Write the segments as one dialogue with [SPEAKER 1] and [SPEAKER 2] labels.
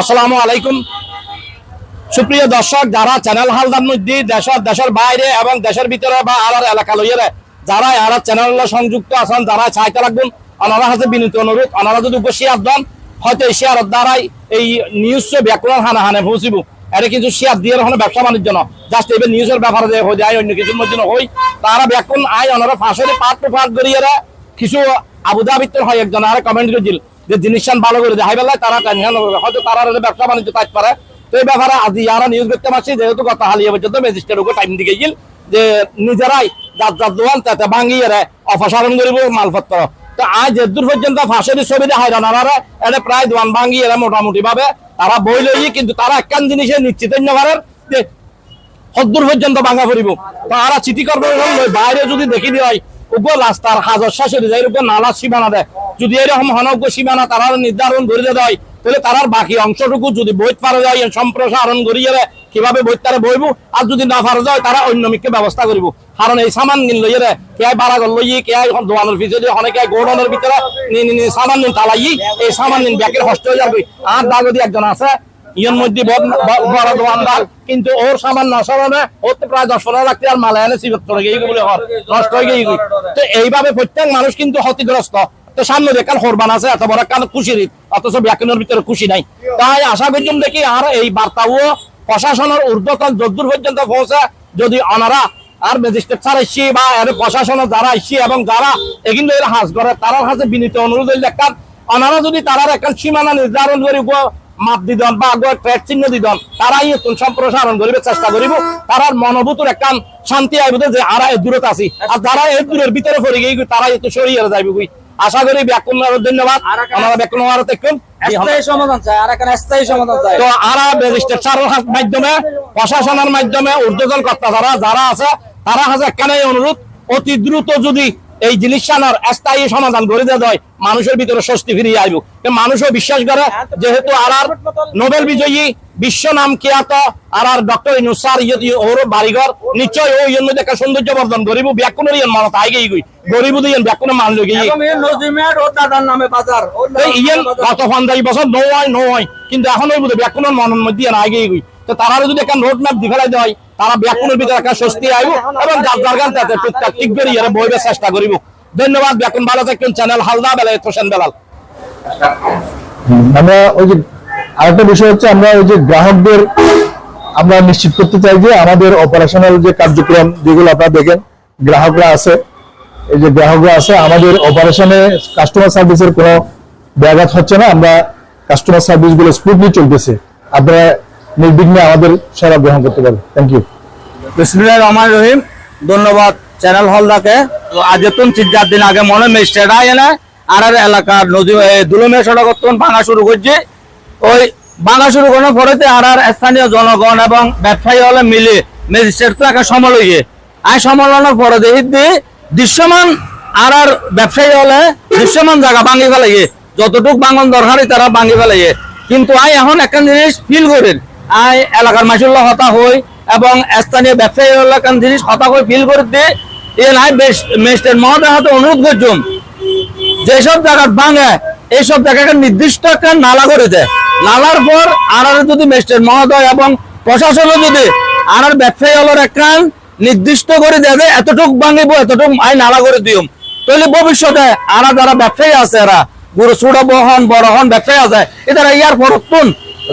[SPEAKER 1] আসসালামু আলাইকুম। সুপ্রিয় দর্শক, যারা চ্যানেল হালদার মধ্যে দেশের দেশের বাইরে এবং দেশের ভিতরে বা আর এলাকা লইয়ে যারা আর চ্যানেল সংযুক্ত আছেন যারা চাইতে লাগবেন ওনারা হাতে বিনীত অনুরোধ ওনারা যদি উপশেয়ার দেন, হয়তো এই শেয়ারের দ্বারাই এই নিউজ ব্যাকরণ হানা হানে পৌঁছিব। এটা কিন্তু শেয়ার দিয়ে ওখানে ব্যবসা বাণিজ্য না জাস্ট এবার নিউজের ব্যাপারে যে হয়ে যায়, অন্য কিছুর মধ্যে হই তারা ব্যাকরণ আয় ওনারা ফাঁসরে পাট পাট করিয়ে কিছু আবুধাবিত্তর হয় একজন, আর কমেন্ট করেছিল যে জিনিসটা ভালো করে দেখাই বেলায় তারা করবে। হয়তো তারা ব্যবসা বাণিজ্য কাজ পারে তো এই ব্যাপারে আজ ইয়ারা নিউজ দেখতে পাচ্ছি, যেহেতু গত হালিয়া পর্যন্ত ম্যাজিস্ট্রেট উপর টাইম দিকে গিল, যে নিজেরাই যার যার দোয়ান তাতে ভাঙিয়ে রে অপসারণ করিব, মালপত্র। তো আজ এদূর পর্যন্ত ফাঁসের ছবি দেখায় রানারা এটা প্রায় দোয়ান ভাঙিয়ে রে মোটামুটি ভাবে তারা বই লই কিন্তু তারা একখান জিনিসে নিশ্চিত পারে যে সদ্দূর পর্যন্ত ভাঙা ফুরিব তারা চিঠি লই বাইরে যদি দেখি দিয়ে হয় উপর রাস্তার হাজার শাশুড়ি যায় উপর নালা সীমানা দেয়। যদি এরকম হনজ্ঞ সীমানা তারা নির্ধারণ দেয় তাহলে তারার বাকি অংশটুকু যদি পারা যায়, সম্প্রসারণ করিয়ে কীভাবে বইত তারা বইব? আর যদি না পারা যায়, তারা অন্য মিকে ব্যবস্থা করিব। কারণ এই সামান নিন লইয়ে রে কে বাড়া গল লইয়ে, কে দোকানের পিছনে অনেকে গোডনের ভিতরে সামান নিন তালাই এই সামান নিন ব্যাকের হস্ত হয়ে যাবে। আর দাগদি একজন আছে ইয়ের মধ্যে কিন্তু ওর সামান ওর তো প্রায় দশ পনেরো লাখ টাকার চলে বলে হর নষ্ট হয়ে গিয়ে তো এইভাবে প্রত্যেক মানুষ কিন্তু ক্ষতিগ্রস্ত। তো সামনে দেখার আছে, এত বড় অথচ ভিতরে খুশি নাই। তাই আশা করছিলাম দেখি আর এই বার্তাও প্রশাসনের ঊর্ধ্বতন যদ্দূর পর্যন্ত পৌঁছে যদি অনারা আর ম্যাজিস্ট্রেট স্যার এসছি বা এর প্রশাসনের যারা এসছি এবং যারা এগুলো এর হাজ করে, তারার কাছে বিনীত অনুরোধ একটা অনারা যদি তারার একটা সীমানা নির্ধারণ করে মাপ দিদন বা আগে ট্রেড চিহ্ন দিদন তারাই নতুন সম্প্রসারণ করিবে চেষ্টা করিব। তারার মনোভূতর একটা শান্তি আইব যে আরা এর দূরত আছি। আর যারা এর দূরের ভিতরে পড়ে গিয়ে তারা একটু সরিয়ে যাইবে গুই আশা করি ব্যাকুল ধন্যবাদ। আমরা ব্যাকুল আরও দেখুন।
[SPEAKER 2] এখানে
[SPEAKER 1] তো আরা মাধ্যমে প্রশাসনের মাধ্যমে ঊর্ধ্বতন কর্তা যারা যারা আছে তারা কাছে একখানে অনুরোধ। অতি দ্রুত যদি এই জিনিসটার স্থায়ী সমাধান করে দেওয়া হয় মানুষের ভিতরে স্বস্তি ফিরিয়ে আইব। মানুষও বিশ্বাস করে যেহেতু আর আর নোবেল বিজয়ী বিশ্ব নাম কিয়াত আর আর ডক্টর ইনুসার ওর বাড়িঘর নিশ্চয় ও ইয়ের মধ্যে একটা সৌন্দর্য বর্ধন গরিব ব্যাকুনের ইয়েন মানত আই গিয়ে গই গরিব দিয়ে ব্যাকুনে মান লগে ইয়েন। গত পঞ্চাশ বছর নো হয় নো হয় কিন্তু এখন ওই বুঝে ব্যাকুনের মনের মধ্যে আগে গই তো তারা যদি একটা রোড ম্যাপ দি ফেলাই দেয় তারা ব্যাকুনের ভিতরে একটা স্বস্তি আইব এবং গান তাতে টুকটাক ঠিক ইয়ারে বইবে চেষ্টা করিব। ধন্যবাদ, ব্যাকুন ভালো থাকুন চ্যানেল হালদা বেলায় হোসেন বেলাল।
[SPEAKER 3] আমরা ওই যে আরেকটা বিষয় হচ্ছে, আমরা ওই যে গ্রাহকদের আমরা নিশ্চিত করতে চাই যে আমাদের অপারেশনাল যে কার্যক্রম যেগুলো আপনারা দেখেন, গ্রাহকরা আছে, এই যে গ্রাহকরা আছে, আমাদের অপারেশনে কাস্টমার সার্ভিসের কোনো ব্যাঘাত হচ্ছে না, আমরা কাস্টমার সার্ভিসগুলো স্মুথলি চলতেছে। আপনারা নির্বিঘ্নে আমাদের সেবা গ্রহণ করতে পারেন থ্যাংক ইউ
[SPEAKER 2] বিসমিল্লাহ রহমান রহিম। ধন্যবাদ চ্যানেল হলদাকে। আজ তুন চার দিন আগে মনে মিস্টেড আয় না আর আর এলাকার নদী দুলমে সড়ক তুন ভাঙা শুরু করছে। ওই ভাঙা শুরু করার পরেতে আর আর স্থানীয় জনগণ এবং ব্যবসায়ী হলে মিলে ম্যাজিস্ট্রেট তো একটা সমল হইয়ে আই সমালোচনার পরে দেখি দৃশ্যমান আর আর ব্যবসায়ী হলে দৃশ্যমান জায়গা ভাঙি ফেলাইয়ে যতটুক বাঙন দরকারি তারা ভাঙি ফেলাইয়ে কিন্তু আই এখন একটা জিনিস ফিল করেন। এলাকার মাসুল্য হতা হই এবং স্থানীয় ব্যবসায়ী এলাকার জিনিস হতা হয়ে ফিল করে দিয়ে এ নাই মেস্টের মহোদয় হাতে অনুরোধ করছুম, যেসব জায়গা ভাঙে, এইসব জায়গাকে নির্দিষ্ট একটা নালা করে দেয় নালার পর আর যদি মেস্টের মহোদয় এবং প্রশাসনও যদি আর ব্যবসায়ী হলোর একটা নির্দিষ্ট করে দেয় যে এতটুক ভাঙিব, এতটুক আই নালা করে দিম তাহলে ভবিষ্যতে আর যারা ব্যবসায়ী আছে এরা, গুরু ছোট বহন, বড় হন, ব্যবসায়ী আছে এটারা ইয়ার পরতুন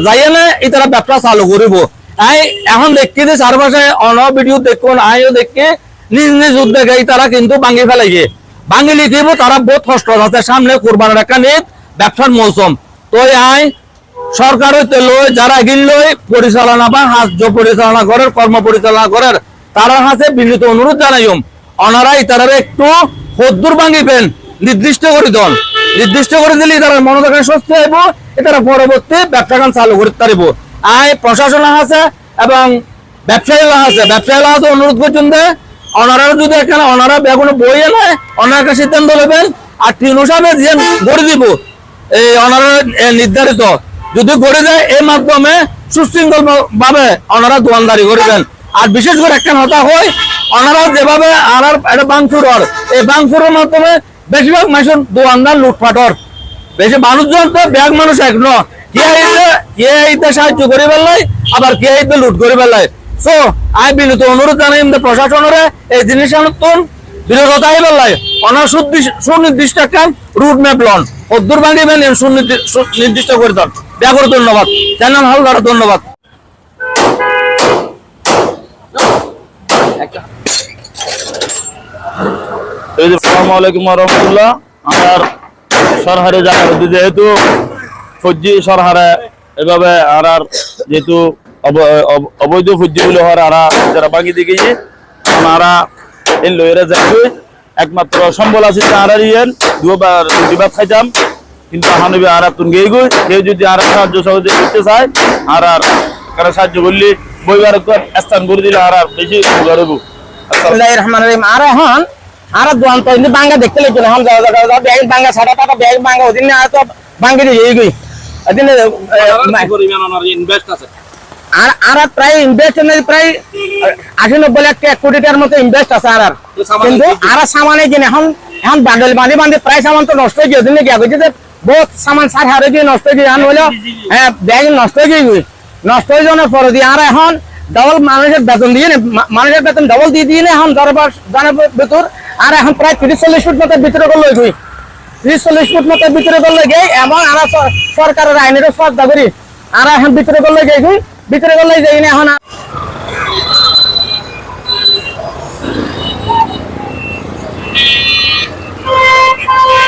[SPEAKER 2] যাইয়ে না এটারা ব্যবসা চালু করিব। আই, এখন দেখি যে চারপাশে অন ভিডিও দেখুন, আইও দেখি, নিজ নিজ উদ্যোগে তারা কিন্তু ভাঙি ফেলাইছে ভাঙি লিখিব, তারা বহুত কষ্ট আছে। সামনে কোরবানের একটা নিত ব্যবসার মৌসুম। তো আই, সরকার হইতে লই, যারা গিললই পরিচালনা বা সাহায্য পরিচালনা করার, কর্ম পরিচালনা করার, তারা হাতে বিনীত অনুরোধ জানাইম। অনারাই তারা একটু হদ্দুর ভাঙিবেন, নির্দিষ্ট করে দন। নির্দিষ্ট করে দিলে তারা মনোদকে সুস্থ হইব। এটারা পরবর্তী ব্যবসা কান চালু করতে পারিব আই প্রশাসন আছে এবং ব্যবসায়ী আছে ব্যবসায়ী আছে অনুরোধ করছেন যে ওনারা যদি এখানে ওনারা বেগুন বইয়ে নয় ওনারা সিদ্ধান্ত নেবেন আর তিন সাহেব যে গড়ে দিব। এই ওনারা নির্ধারিত। যদি গড়ে দেয় এর মাধ্যমে সুশৃঙ্খল ভাবে ওনারা দোয়ানদারি করবেন। আর বিশেষ করে একটা কথা হয় ওনারা যেভাবে আনার একটা বাংচুরর এই বাংচুরের মাধ্যমে বেশিরভাগ মানুষের দোয়ানদার, লুটপাটর। বেশি মানুষজন তো, ব্যাগ মানুষ এক, ন।
[SPEAKER 4] কে আইতে কে আইতে সাহায্য করি পেলাই আবার কে আইতে লুট করি পেলাই সো আই বিনীত অনুরোধ জানাই আমাদের প্রশাসনের, এই জিনিস নতুন বিরোধতা আই পেলাই অনার সুনির্দিষ্ট একটা রুট ম্যাপ লন। অদ্দুর বাঙ্গিবেন সুনির্দিষ্ট করে দেন। ব্যাগর ধন্যবাদ। চ্যানেল হলদার ধন্যবাদ।
[SPEAKER 2] আসসালামু আলাইকুম রহমতুল্লাহ। আমার সরহারে জায়গা যেহেতু ফৌজি সরহারে, এভাবে আর যেহেতু অব- অব- অবৈধ ফৌজি গুলো হওয়ার আরা যারা বাকি দিকেছি আরা এই লইরে যাইবে একমাত্র সম্বল আছে যে আর ইয়েন দুবার দুবার খাইতাম, কিন্তু হানবি আর তুন গেই গই। কেউ যদি আর সাহায্য সহযোগিতা করতে চায় আর আর কারও সাহায্য করলে বইবার স্থান করে দিলে আর আর বেশি হব
[SPEAKER 5] বিসমিল্লাহির রহিম। আর এখন আর দোয়ান তো ইনি বাঙ্গা দেখতে লাগছে না। হাম যাও যাও যাও ব্যাগ বাঙ্গা সাড়া টাকা ব্যাগ বাঙ্গা ওদিন আর তো বাঙ্গি দিয়ে এই গই ওদিন
[SPEAKER 2] ইনভেস্ট আছে।
[SPEAKER 5] আর আর প্রায় ইনভেস্ট নেই প্রায় আশি নব্বই লাখ এক কোটি টাকার মতো ইনভেস্ট আছে আর। কিন্তু আর সামানে কিনে এখন এখন বান্ডেল বাঁধি বাঁধি প্রায় সামান তো নষ্ট হয়ে গিয়ে ওদিন গিয়া গেছে যে বহুত সামান সার হারে দিয়ে নষ্ট হয়ে গিয়ে এখন হলো হ্যাঁ ব্যাগ নষ্ট হয়ে গিয়ে নষ্ট হয়ে যাওয়ার পরে দিয়ে আর এখন ডবল মানুষের বেতন দিয়ে মানুষের বেতন ডবল দিয়ে দিয়ে এখন দরবার জানার ভেতর। আর এখন প্রায় তিরিশ চল্লিশ ফুট মতো ভিতরে করলে গই তিরিশ চল্লিশ ফুট মতো ভিতরে করলে গে এমন আমরা সরকারের আইনেরও সব দাবি আর এখন ভিতরে করলে গে গই ভিতরে করলে যাই না এখন Yeah.